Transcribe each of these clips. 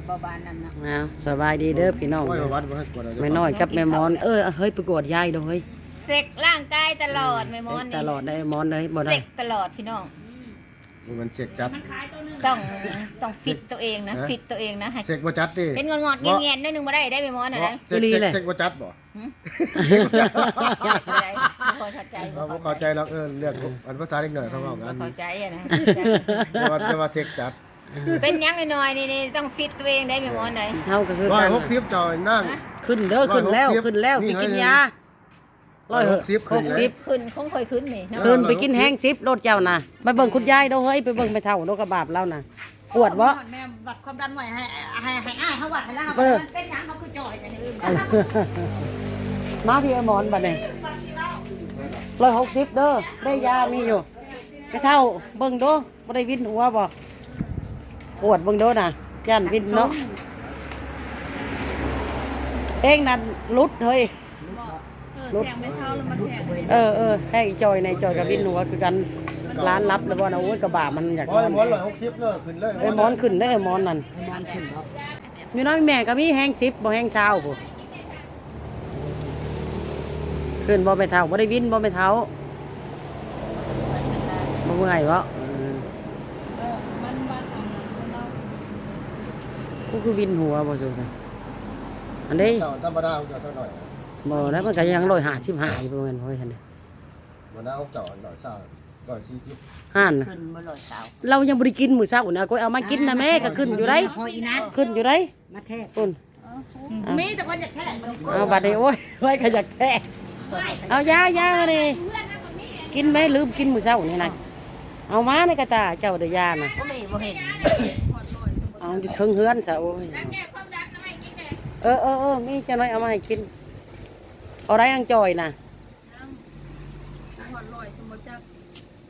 ดบ่บานนั่นนะอ้าวสบายดีเด้อพี่น้องโอ้ยวัดบ่ให้กดเอาแม่น้อยกับแม่มอนเออเฮ้ยไปกวดยายเด้อเฮ้ยเซ็กร่างกายตลอดแม่มอนนี่ตลอดได้มอนเลยบ่ได้เซ็กตลอดพี่น้องมันเช็คจัด ต้องต้องฟิตตัวเองนะฮะ ฟิตตัวเองนะให้เช็คบ่จัดดิเป็นงอนๆเงียบๆนิดนึงบ่ได้ได้แม่มอนน่ะนะเช็คเช็คเช็คบ่จัดบ่ได้บ่เข้าใจเราบ่เข้าใจหรอกเออเรื่องอันภาษาเล็กหน่อยเขาบอกบ่อันเข้าใจอะนะแต่ว่าแต่ว่าเช็คจัด เป็นหยังน้อยๆนี่นี่ต้องฟิตตัวเองได้แม่มอนได้เท่าก็คือร้อยกันหกสิบจอยนั่ง ขึ้นเด้อขึ้นแล้วร้อยหกสิบขึ้นแล้วนี่ไปกินไงยาร้อยร้อยหกสิบขึ้นหเลยกสิบขึ้นคงค่อยขึ้นนี่เนาะขึ้นไปกินแห้งซิปรถเจ้าน่ะไปเบิ่งคุณยายเด้อเฮ้ยไปเบิ่งไปเท่าโลกกระบาบแล้วน่ะปวดบ่ แม่วัดความดันไว้ให้ให้ให้อ้ายเขาวัดให้แล้วเออ มันเป็นหยังเขาคือจ่อยอันนี้มาพี่ไอ้หมอนบัดนี้ร้อยหกสิบเด้อได้ยามีอยู่ไปเท่าเบิ่งเด้อบ่ได้วินหัวบ่ ปวดเบิ่งเด้อน่ะย่านวินเนาะเองนั่นลุดเฮ้ยเออแทงไม่เท่าแล้วมันแทงเออเออให้จอยในจอยกับวินหัวคือกันร้านรับแล้วบ่นะโอ้ยกระบะมันอยากร้อยนอนหมอนร้อยหกสิบเนอะขึ้นเลยไอ้ยหมอนขึ้นได้อไอ้หมอนนั่นอยู่น้อยแม่ก็มีแห้งซิบบ่แห้งเช้าพุ่นขึ้นบ่ไปเท่าบ่ได้วินบ่ไปเท่าบ่เมื่อยบ่อืม เออมันวัดของเรา กูคือวินหัวบ่สู้ซะอันนี้เจ้าธรรมดาเอาเจ้าเท่าหน่อยบ่แล้วมันก็ยังร้อยห้าสิบห้าอยู่ประมาณเฮ้ยหั่นนี่มันเอาเจ้าหน่อยเศร้าร้อยสี่สิบห่านน่ะขึ้นบ่ลอยเสาเรายังบ่ได้กินมื้อเช้านะก็เอามากินนะแม่ก็ขึ้นอยู่ได้หอยอีนัทขึ้นอยู่ได้มาแทกปุ่นมีแต่คนอยากแทกมันเอาบัดนี้โอ้ยไว้ขยักแท้เอายายามาดิกินไหมลืมกินมื้อเช้านี่นะเอามาในกระตาเจ้าเดอยาน่ะบ่มีบ่เห็น เอาอยู่เทิงเฮือนซะโอ้ยเออเออเออมีจังไดเอามาให้กิน เอาได้นางจอยน่ะ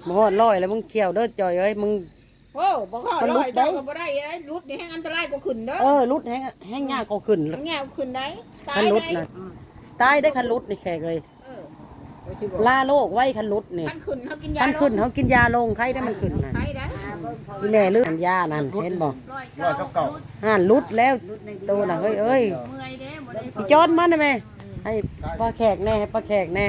บ่ฮอดร้อยแล้วมึงเกี่ยวเด้อจอยเอ้ยมึงโอ้บ่เข้ามันลลุอกยได้เจ้าก็บ่ได้เอ้ยรุดนี่แฮงอันตรายกว่าขึ้นเด้อเออรุดแห้งแห้งยากก็ขึ้นมันแง่วขึ้นได้ตาคัยนรุดได้น่ะตายได้คันรุดนี่แขกเลยเออเอาสิบอกลาโลกไว้คันรุดนี่คันขึ้นเฮากินยาคันขึ้นลเขากินยาลงใครได้มันขึ้นน่ะ งไข้ได้พี่แม่ลืมยานั่นเห็นบ่ร้อยกับเก่าห่านรุดแล้วโตน่ะเฮ้ยเอ้ยเมื่อยเด้บ่ได้พี่จอนมาได้ไหมให้ปลาแขกแน่ให้ปลาแขกแน่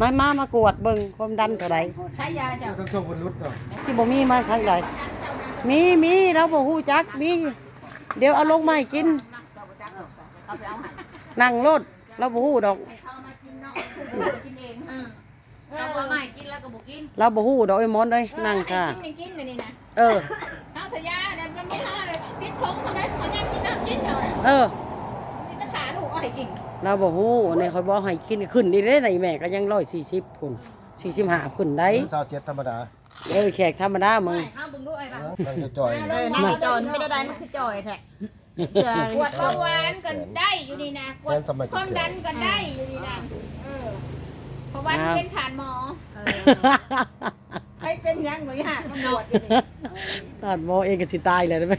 มามามากวดเบิ่งความดันเท่าไหร่ใช้ยาจ้ะต้องส่งคนรุดเนาะสิบ่มีมาทางใดมีมีเราบ่ฮู้จักมี เดี๋ยวเอาลงมาให้กินเอาไปเอาหันนั่งรถเราบ่ฮู้ดอกให้ เขามากินเนาะเอากินเองเราบ่ไม่กินแล้วก็บ่กินเราบ่ฮู้ดอกไอ้หมอนเอ้ยนั่งค่ะ กินนี่กินเลยนี่นะเออ เอาสยาเดี๋ยวมันบ่ทาเลยพิษทงทำไมขอยังกินน้ำกินเท่าน่ะเออนี่มันขาลูกอ้อยกินเราบ่ฮู้นี่คอยบอกให้กินขึ้นนี่เด้ไหนแม่ก็ยัง140พุ่น45ขึ้นได้เศร้าเจ็ดธรรมดาเออแขกธรรมดามึงข้าวบึงด้วยเอป่ะอนั่งจะจอยเออนั่งจอยไม่ได้ได้มันคือจ่อยแท้เจอปวดเบาหวานก็ได้อยู่นี่นะปวดความดันก็ได้อยู่นี่นะเออ เพราะว่ามันเป็นฐานหมอใครเป็นหยังเหมือนหักมันปวดอยู่นี่ตัดหมอเองก็สิตายเลยได้ไหม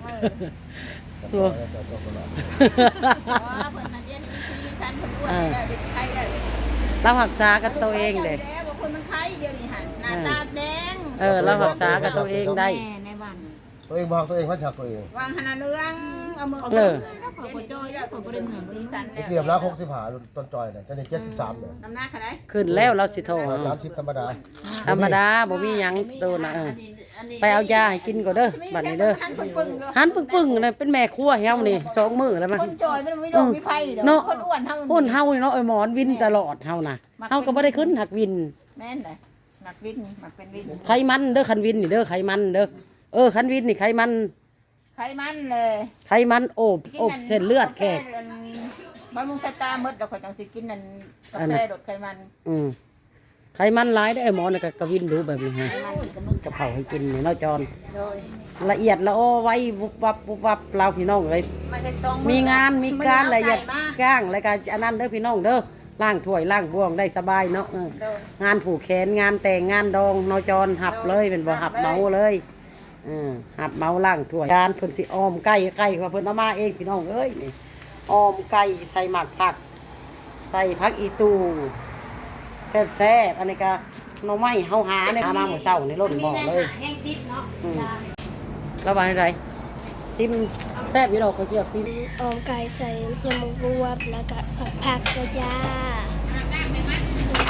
เจ้าเจ้าเจ้าตลอดอ๋อเพิ่นน่ะเรียนอีซีซันเพิ่นปวดได้เป็นไข้ได้เรารักษากับตัวเองเด้แล้วว่าคนมันไข้เดียวนี่หันหน้าตาแดงเออเรารักษากับตัวเองได้ แม่ในบ้านตัวเองบอกตัวเองว่าจากตัวเอง วางหนาเรื่องเอามือเออข อบ่จ่อยแล้วขอบ่ได้เหมือนซีซันไอ้เตรียมแล้วหกสิบห้าต้นจอยเนี่ยฉันได้เจ็ดสิบสามเนี่ยน้ำหน้าค่ะได้ขึ้นแล้วเราสิโทรเอาสามสิบธรรมดาธรรมดาบ่มีหยังตัวน่ะเออไปเอายาให้กินก่อนเด้อบัดนี้เด้อหันปึ้งปึ้งหันปึ้งๆเลยเป็นแม่ครัวเฮานี่สองมื้อแล้วมั้คนจอยมันไม่โดนไม่ไฟเด้อเนาะ คนอ้วนเท่าพุ่นเฮานี่เนาะไอ้หมอนวินตลอดเฮาน่ะเฮาก็บ่ได้ขึ้นหักวิน แม่นเลยหมักวินหมักเป็นวินไขมันเด้อคันวินนี่เด้อไขมันเด้อเออคันวินนี่ไขมัน ไขมันเลยไขมันโอบโอบเส้นเลือดแขกบำรุงสายตาเมดเราก็จังสิกินนั่นกาอันแฟน่ะดดไขมัน อืมไขมันหลายได้อไอ้หมอนน่ะก็กะวินดูแบบนี้ฮะกะเพราให้กินนี่เนาะจอนโดยละเอียดละโอไว้วุบวับวุบวับเราพี่น้องเลยมาเฮ็ดซองมีงานมีการละเอียดก้างรายการอันนั้นเด้อพี่น้องเด้อล่างถ้วยล่างบ่วงได้สบายเนาะเออโดยงานผูกแขนงานแต่งงานดองนอจรหับเลยเป็นบ่หับเมาเลย เออหับเมาล่างถ้วยการเพิ่นสิออมไก่ไก่ว่าเพิ่นเอามาเองพี่น้องเอ้ยนี่ออมไก่ใส่หมักผัก ใส่ผักอีตูแซ่บๆอันนี้ก็หน่อไม้เฮาหาเนี่ยหามาเมื่อเช้านี่ล้นหม้อเลยแห้งซิปเนาะอืมระบายอะไรซซิมแซ่บอยู่ดอกเขาเสือกซิมออมไก่ใส่ยำมะรวบแล้วก็ผักผักกระยา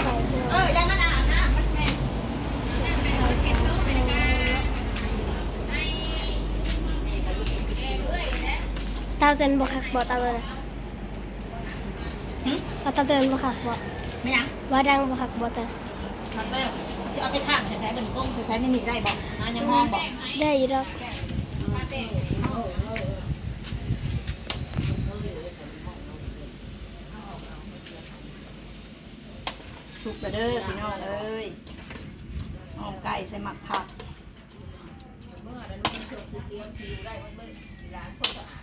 ใส่หัวเออยังมัน ตาเตือนบ่คักบ่ตาเลยตาเตือนบ่คักบ่ไม่ยังว่าดังบ่คักบ่ตามันไปสิเอาไปข้างใช้ๆเป็นก้มใช้ๆนี่นี่ได้บ่อะยังมองบ่ได้อยู่ดอกสุกกระเด้อพี่น้องเอ้ยหอมไก่ใส่หมักผักล้า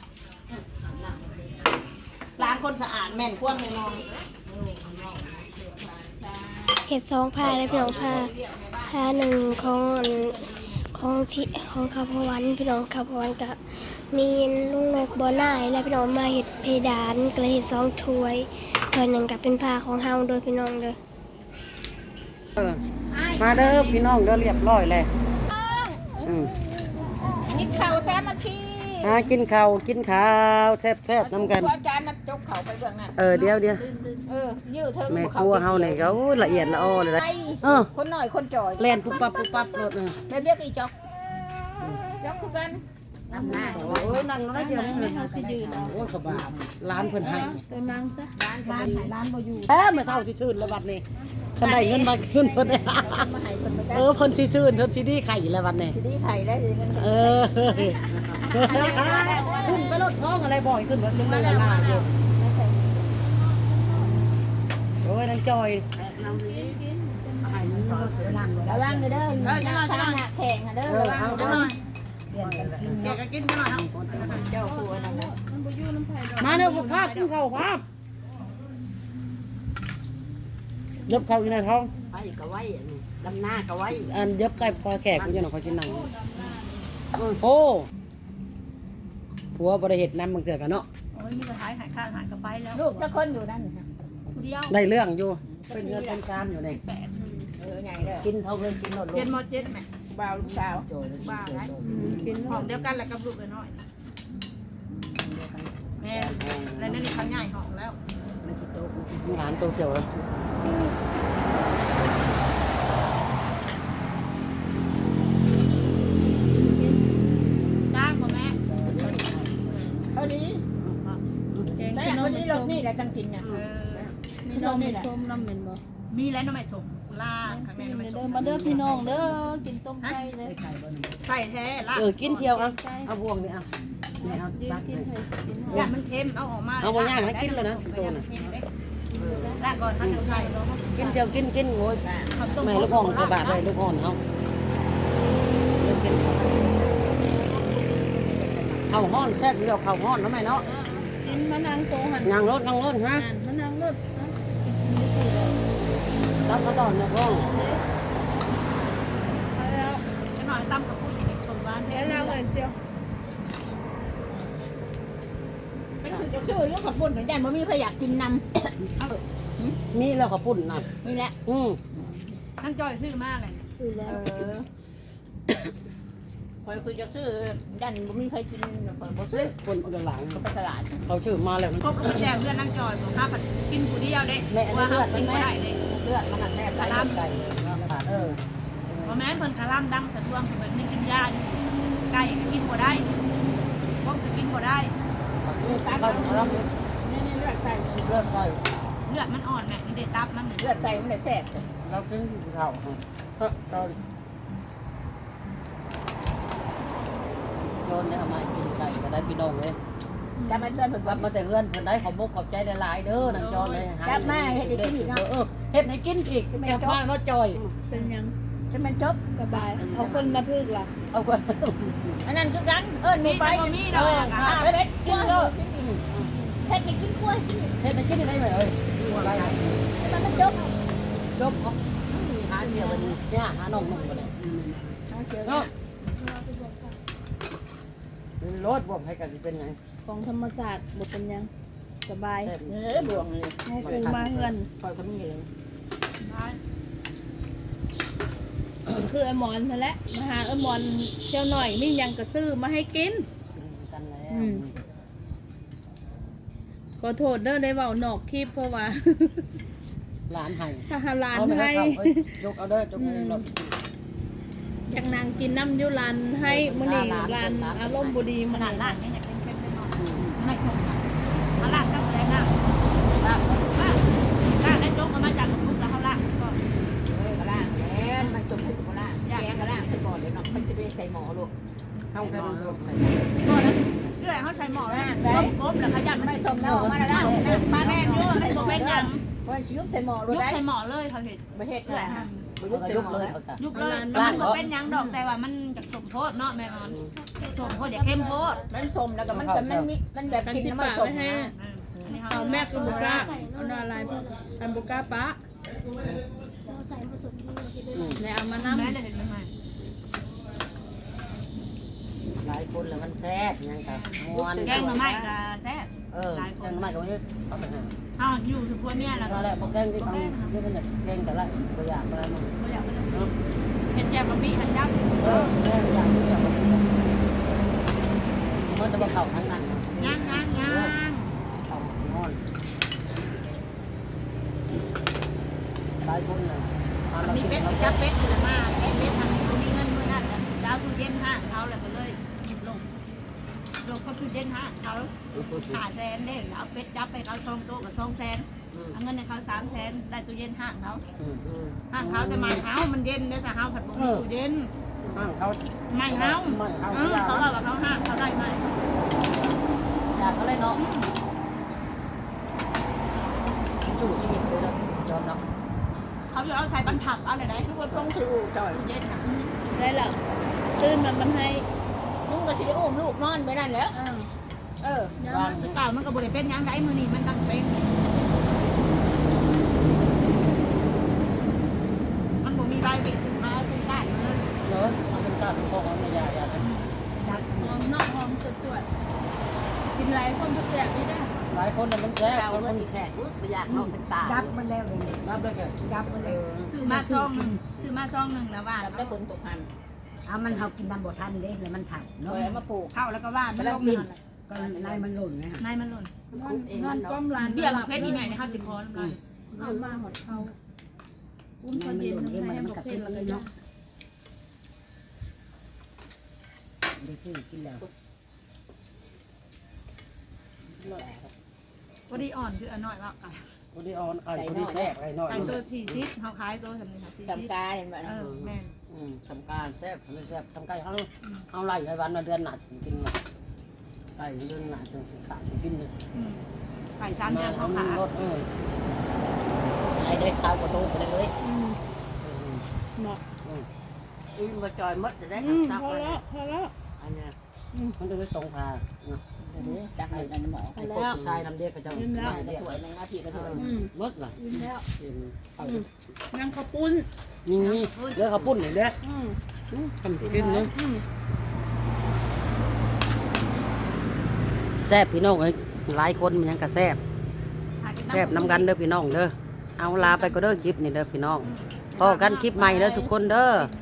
งคนสะอาดแม่นควงเลยน้องเห็ดสองผ้าและพี่น้องผ้าผ้าหนึ่งของอันของที่ของข้าวพวันพี่น้องข้าวพวันกับมีลุงนกบ่อน่ายและพี่น้องมาเห็ดเพดานกระเห็ดสองถ้วยถ้วยหนึ่งกับเป็นผ้าของเฮาโดยพี่น้องเด้อเออมาเด้อพี่น้องเด้อเรียบร้อยเลยอืมกินข้าวสามัคคี อ่ากินข้าวกินข้าวแซ่บๆน้ำกันอาจารย์นับจกเขาไปเบื้องนั้นเออเดี๋ยวเดี๋ยวเออยื้อเธอแม่ครัวเฮาเนี่ยเขาละเอียดละอ้อเลยไปนะเออ คนหน่อยคนจ่อยเล่นปุ๊บปั๊บปุ๊บปั๊บรถเออแบบเรียกอีจอกจอกคือกันน้ำหน้าโอ้ยนั่งแล้วเจียวนี่เขาสิยืนโอ้ยขบาร้านเพิ่นให้ร้านร้านร้านบ่อยู่แท้เมื่อเท่าสิชื่นแล้วบัดนี้คันได้เงินมาขึ้นเพิ่นได้มาให้คนมาได้เออเพิ่นสิชื่นเพิ่นสิดีไข่แล้วบัดนี้ ทีนี้ไข่ได้เลยมันเออ ขึ้นไปรถท้องอะไรบ่อยขึ้นรถขึ้นมาแล้วล่ะอยู่โอ้ยนางจอยระวังเด้อหน้าข้างหน้าแข็งเด้อระวังเด้อเดี๋ยวก็กินกันหน่อยเนาะเจ้าครัวนั่นนะมาเด้อภาพกินข้าวภาพยบเข้าอยู่ในท้องไปก็ไว้อันนี้ดำหน้าก็ไว้อันยบใกล้พอแขกกูจะหน่อยเขาชินั่งโอ้ ผัวบริเหตุน้ำมึงเถื่อกันเนาะโอ้ยมีกระท้ายหายข้างหายกระไปแล้วลูกจะคนอยู่นั่นผู้เดียวได้เรื่องอยู่เป็นเงินเป็นการอยู่ในแปดเออใหญ่เด้อกินเท่าเงินกินหมดลูเจ็ดกมอเจ็ดแม่บ่าวลูกสาวบ้าไรกินหอมเดียวกันแหละกับลูกน้อยแม่แล้วนั่นนี่เขาใหญ่หอมแล้วหลานโตเขียวแล้ว จ้างบ่แม่ เท่านี้แต่คนนี้รถนี่แหละ จังกินเนี่ยเออมีรถนี่แหละมีแล้วน้ำไม่ชมลาข้างในน้ำไม่ชมมาเด้อพี่น้องเด้อกินต้มไก่เลยใส่แท้ลาเออกินเชียวเอาเอาบวงนี่เอานี่เอาตักกินนี่ให้กินอย่ามันเค็มเอาออกมาเอาบ่ย่างแล้วกินเลยนะสิโตน่ะลากก่อนเขาจะใส่กินเชียวกินกินโอ้ยแม่ลูกอ่อนกระบาดเลยลูกอ่อนเอาเริ่มกินข้าวห้อนแซ่บอยู่ดอกข้าวห้อนเนาะแม่เนาะกิน มะนางโตหันนั่งรถนั่งรถฮะหันมะนางรสรับกระตอนเนี่ยพ่อเอาแล้วจะหน่อยตั้มกับผู้สิชมบ้านเดี๋ยวเราเลยเชียวมันคือจะชื่อยังกับปุ่นเหมือนกันบ่มีใครอยากกินนมีแล้วข้าวปุ้นน่ะำนี่แหละอืมทั้งจอยซื้อมากเลยคือเอแล้วอ คอยคือจะชื่อดันบ่มีใครกินคอยบ่ซื้อคนเอาหลังเขาไปตลาดเขาชื่อมาแล้วพบกับแจกเพื่อนนั่งจอยบอกข้าผัดกินผู้เดียวเด้แม่อันว่านี้เขาเลือดกินแม่ไม่ได้เลยเลือดมันแซ่บไก่ไก่เออเพราะแม่เพิ่นคาร่ำดังสะดวงเพิ่นไม่กินยาไก่ก็กินบ่ได้พวกก็กินบ่ได้เราเรานี่นี่เลือดไก่เลือดไก่เลือดมันอ่อนแม่นี่ได้ตับมันเลือดไก่มันได้แซ่บเรากินข้าวเรา โยนเนี่ยเอามากินไก่ก็ได้พี่น้องเลยจำมันเลือดเพิ่นกลับมาแต่เพื่อนเพิ่นได้ขอบอกขอบใจหลายๆเด้อนางจอยเลยเฮ็ดให้กินอีกแกมาเนาะจอย เป็นยังจะมันจบสบายเอาคนมาทึกล่ะเอาไปอันนั้นคือกันเอิ้นหมู่ไปบ่มีเอดอกออะอ่าเป็ดกล้วยกินอีกเฮ็ดให้กินกล้วยกินอีกเฮ็ดให้กินได้ไหมเอ้ยอะไรมันมันจบจบหาเดียวมันเนี่ยหาน้องนุ่งกันเลยเอาเชียวเนาะ รถบ่ให้กันสิเป็นไงของธรรมศาสตร์บ่เป็นยังสบายแซ่บเออบวงเลยให้คงมาเฮือนคอยก็มีเลยคือไอ้หมอนนั่นแหละมาหาไอ้หมอนเที่ยวหน่อยมีหยังก็ซื้อมาให้กิน กันอืมขอโทษเด้อได้เว้านอกคลิปเพราะว่า หลานให้ถ้าหาหลานเอาไม่ให้เข้าเอ้ยยกเอาเด้อจกเอารถ จากนางกินน้ำยุรันให้มื้อนี้หลานอารมณ์บ่ดีมื้อนาดนี้ล่างยังอยากเป็นเป็นเป็นหน่อยไม่กันมาล่างก็แรงล่างล่างล่างล่างได้จกมาจากลูกแล้วเขาล่างก็เอ้ยกระล่างแกนมันจมให้สุกกระล่างแกงกระล่างใส่ก่อนเดี๋ยวเนาะมันจะไปใส่หม้อลูกเข้าได้มันลงไปก็แล้วเรื่อยเขาใช้หม้อแล้วต้มกบแล้วขยันไม่ไม่สมเนาะมาแล้ปลาแม่ยุ่งใส่โบเป็นยังเพราะชิยุบใส่หมอลูกได้ใส่หม้อเลยเขาเห็นประเทศเลยฮะ มันก็ยกเลยเขาจ้ะยุบเลยมันบ่เป็นยังดอกแต่ว่ามันจะสมโพธิเนาะแม่นอนสมโพธิอย่าเข้มโพธิมันสมแล้วก็มันก็มันมีมันแบบกันกินสิน้ำมันปะสมไว้ให้นะอันนี้เขาเอาแม่ก็บ่กล้าเอาหน้าลายกันบ่กล้าปะเราใส่ผสมที่นี่ด้วยอืมแม่เอามานำแม่เลยเห็นไหม ห ลายคนแล้วมันแซ่บยังกับม่วนแกงหน่อไม้ก็แซ่บเออแกงหน่อไม้ก็ไม่เอาไปให้เฮาอยู่คือพวกเนี้ยแล้วก็ก็แล้วพอแกงที่ทำนี่มันจะแกงแต่ละตัวอย่างมาแล้วเนาะบ่อยากไปเลยเห็นแจ่มบะหมี่หันยักษ์เออแม่อยากที่จะมันมันจะมาเข้าทั้งนั้นย่างย่างย่างเข้าม่วนหลายคนเลยมีเป็ดกับจับเป็ดอยู่ละมาไอ้เป็ดทำมีเงินมื้อนั้นดาวตู้เย็นห้างเขาแล้วก็เลยลง ลงก็ตู้เย็นห้างเขาหาแสนเด้เอาเป็ดจับไปเขาช่องโต๊ะกับช่องแสนเอาเงินให้เขาสามแสนได้ตู้เย็นห้างเขาอืมอืมห้างเขาจะไม่เฮามันเย็นเด้อแต่เฮาผัดบุ้งตู้เย็นห้างเขาไม่เฮาไม่เฮาเออเขาว่าว่าเขาห้างเขาได้ไหมอยากเขาเลยเนาะสู้ชีวิตเลยนะยอมรับเขาจะเอาใส่บรรทับเอาอะไรได้ทุกคนต้องถือจอยเย็นนะได้แล้วตื่นมันมันให้ ลุงก็สิได้อุ้มลูกนอนไปนั่นแหล้ว เออเออบ้านคือเก่ามันก็บริเป็นยังไงมือนี่มันตั้งเป็นมันบ่มีใบเบ็ดถึงมาเอาเป็นได้เลยเนอะเอาเป็นการพ่อของแม่ยายาหอมนอกหอมสวยๆกินหลายคนทุกอย่างนี่ได้หลายคนน่ะมันแซ่บเจ้าคนเลือมันแขกอุ๊ยไปอยากเนาะเป็นตาดับมันแล้วเลยนับได้แค่ดับมันแล้วซื้อมาช่องหนึ่งซื้อมาช่องหนึ่งแล้วว่าดับได้ผลตกหัน เอามันเอากินน้ำบ่ทันเด้แล้วมันถักเนาะมาปลูก เข้าแล้วก็ว่ามันลงนั่นก็นายมันหล่นไงฮะนายมันหล่นนอนนอนก้มลานเบี้ยของเพชรอีไหนนะครับจิพอน้ำลายเอามาหมดเขาอุ้มตอนเย็นน้ำให้บอกเพลแล้วก็ยกได้ชื่อกินแล้วพอดีอ่อนคืออันน้อยว่าไก่ค นที่อ่อนไก่คนที่แซ่บไก่น้อยไก่ตัวสี่ชิปเขาขายตัวสำนึกค่ะสี่ชิจำปกาเห็นไหมเออแม่นอืมทำการแซ่บทำไม่แซ่บทำไก่เขาเอาไล่ไอ้วันมาเดือนหนักกินมาไก่เดือนหนักจนสิขาดสิกินเลยอืมไก่สามเดือนเขาขายรถเออไอ้ได้ข้าวกระโตไปเลยอืมเนาะอีมาจอยมดจะได้อืมตักพอมาแล้วพอแล้วอันเนี้ย มันจะไปส่งพาตักให้นั่นหมอไอ้พวกชายนำเด็กเขาจะยิ้มแล้วเด็กสวยในหน้าที่ก็สวยอืมรถล่ะยิ้มแล้วเอานั่งข้าวปุ้นนี่นี่เลือกข้าวปุ้นหน่อยเด้ออืมทำกินเนาะอืมแซ่บพี่น้องเอ้ยหลายคนมันยังกระแซ่บ หากินแซ่บน้ำกันเด้อพี่น้องเด้อ เอาลาไปก็เด้อคลิปนี่เด้อพี่น้องพอกันคลิปใหม่เด้อทุกคนเด้อเ